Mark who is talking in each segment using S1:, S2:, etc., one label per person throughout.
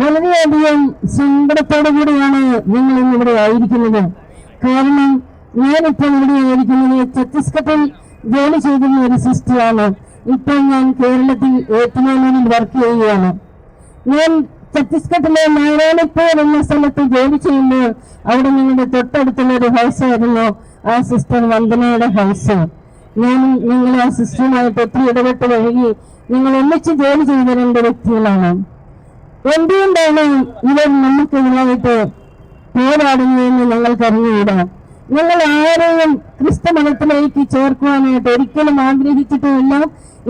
S1: വളരെയധികം സങ്കടത്തോടു കൂടിയാണ് നിങ്ങൾ ഇന്നിവിടെ ആയിരിക്കുന്നത്. കാരണം ഞാനിപ്പോൾ ഇവിടെ ആയിരിക്കുന്നത് ഛത്തീസ്ഗഡിൽ ജോലി ചെയ്തിരുന്ന ഒരു സിസ്റ്ററാണ്. ഇപ്പോൾ ഞാൻ കേരളത്തിൽ ഏറ്റുമാനൂരിൽ വർക്ക് ചെയ്യുകയാണ്. ഞാൻ ഛത്തീസ്ഗഡിലെ നാരായണപ്പൂർ എന്ന സ്ഥലത്ത് ജോലി ചെയ്യുമ്പോൾ അവിടെ ഞങ്ങളുടെ തൊട്ടടുത്തുള്ള ഒരു ഹൗസായിരുന്നു ആ സിസ്റ്റർ വന്ദനയുടെ ഹൗസ് ഞാൻ ഞങ്ങൾ ആ സിസ്റ്ററുമായിട്ട് ഒത്തിരി ഇടപെട്ട് വഴുകി ഞങ്ങൾ ഒന്നിച്ച് ജോലി ചെയ്ത രണ്ട് വ്യക്തികളാണ്. എന്തുകൊണ്ടാണ് ഇവർ നമുക്കെതിരായിട്ട് പോരാടുന്നതെന്ന് ഞങ്ങൾക്ക് അറിഞ്ഞുകൂടാ ഞങ്ങൾ ആരെയും ക്രിസ്തു മതത്തിലേക്ക് ചേർക്കുവാനായിട്ട് ഒരിക്കലും ആഗ്രഹിച്ചിട്ടുമില്ല.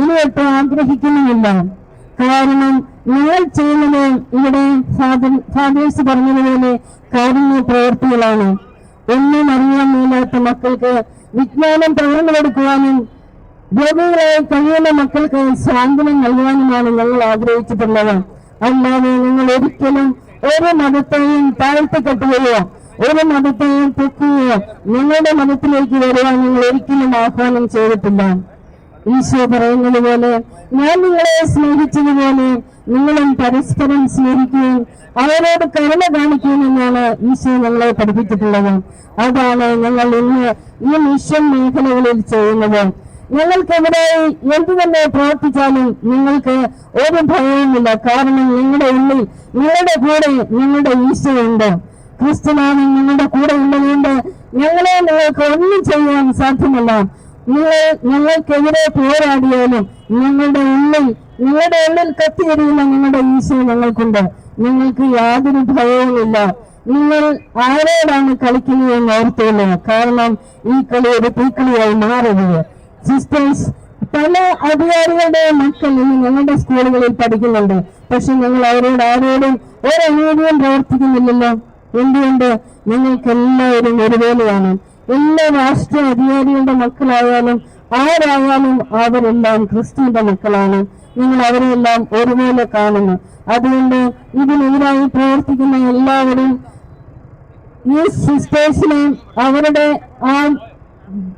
S1: ഇനി ഒട്ടും ആഗ്രഹിക്കുന്നുമില്ല. കാരണം ഞങ്ങൾ ചെയ്യുന്നത് ഇവിടെ ഫാദേഴ്സ് പറഞ്ഞതുപോലെ കാരുണ്യ പ്രവൃത്തികളാണ്. ഒന്നും അറിയാൻ മേലാത്ത മക്കൾക്ക് വിജ്ഞാനം പകർന്നു കൊടുക്കുവാനും രോഗികളായി കഴിയുന്ന മക്കൾക്ക് സാന്ത്വനം നൽകുവാനുമാണ് ഞങ്ങൾ ആഗ്രഹിച്ചിട്ടുള്ളത്. അല്ലാതെ നിങ്ങൾ ഒരിക്കലും ഒരു മതത്തെയും താഴ്ത്തിക്കെട്ടുകയോ ഒരു മതത്തെയും തെക്കുകയോ നിങ്ങളുടെ മതത്തിലേക്ക് വരുവാൻ നിങ്ങൾ ഒരിക്കലും ആഹ്വാനം ചെയ്തിട്ടില്ല. ഈശോ പറയുന്നത് പോലെ ഞാൻ നിങ്ങളെ സ്നേഹിച്ചതുപോലെ നിങ്ങളും പരസ്പരം സ്നേഹിക്കുകയും അവരോട് കരുണ കാണിക്കുകയെന്നാണ് ഈശോ ഞങ്ങളെ പഠിപ്പിച്ചിട്ടുള്ളത്. അതാണ് ഞങ്ങൾ ഇന്ന് ഈ മിഷൻ മേഖലകളിൽ ചെയ്യുന്നത്. ഞങ്ങൾക്കെതിരായി എന്തു തന്നെ പ്രവർത്തിച്ചാലും നിങ്ങൾക്ക് ഒരു ഭയവുമില്ല. കാരണം നിങ്ങളുടെ ഉള്ളിൽ നിങ്ങളുടെ കൂടെ നിങ്ങളുടെ ഈശോ ഉണ്ട് ക്രിസ്തുനാമൻ നിങ്ങളുടെ കൂടെ ഉള്ളതുകൊണ്ട് ഞങ്ങളെ നിങ്ങൾക്ക് ഒന്നും ചെയ്യാൻ സാധ്യമല്ല. നിങ്ങൾ ഞങ്ങൾക്കെതിരെ പോരാടിയാലും ഞങ്ങളുടെ ഉള്ളിൽ നിങ്ങളുടെ ഉള്ളിൽ കത്തിയെറിയുന്ന നിങ്ങളുടെ ഈശോ ഞങ്ങൾക്കുണ്ട്. നിങ്ങൾക്ക് യാതൊരു ഭയവുമില്ല. നിങ്ങൾ ആരോടാണ് കളിക്കുന്നതെന്ന് ഓർത്തുള്ളത് കാരണം ഈ കളി ഒരു തീക്കളിയായി മാറരുത് സിസ്റ്റേഴ്സ് പല അധികാരികളുടെ മക്കൾ ഇന്ന് ഞങ്ങളുടെ സ്കൂളുകളിൽ പഠിക്കുന്നുണ്ട്. പക്ഷെ ഞങ്ങൾ അവരോട് ആരോടും ഒരനീതിയും പ്രവർത്തിക്കുന്നില്ലല്ലോ. എന്തുകൊണ്ട്? ഞങ്ങൾക്ക് എല്ലാവരും ഒരുപോലെയാണ്. എല്ലാ രാഷ്ട്രീയ അധികാരികളുടെ മക്കളായാലും ആരായാലും അവരെല്ലാം ക്രിസ്തുവിന്റെ മക്കളാണ്. നിങ്ങൾ അവരെല്ലാം ഒരുപോലെ കാണുന്നു. അതുകൊണ്ട് ഇതിനെതിരായി പ്രവർത്തിക്കുന്ന എല്ലാവരും ഈ സിസ്റ്റേഴ്സിനെയും അവരുടെ ആ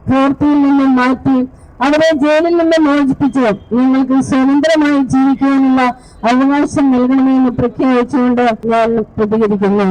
S1: പ്രവൃത്തിയിൽ നിന്നും മാറ്റി അവരെ ജയിലിൽ നിന്ന് മോചിപ്പിച്ച് നിങ്ങൾക്ക് സ്വതന്ത്രമായി ജീവിക്കാനുള്ള അവകാശം നൽകണമെന്ന് പ്രഖ്യാപിച്ചുകൊണ്ട് ഞാൻ പ്രതികരിക്കുന്നു.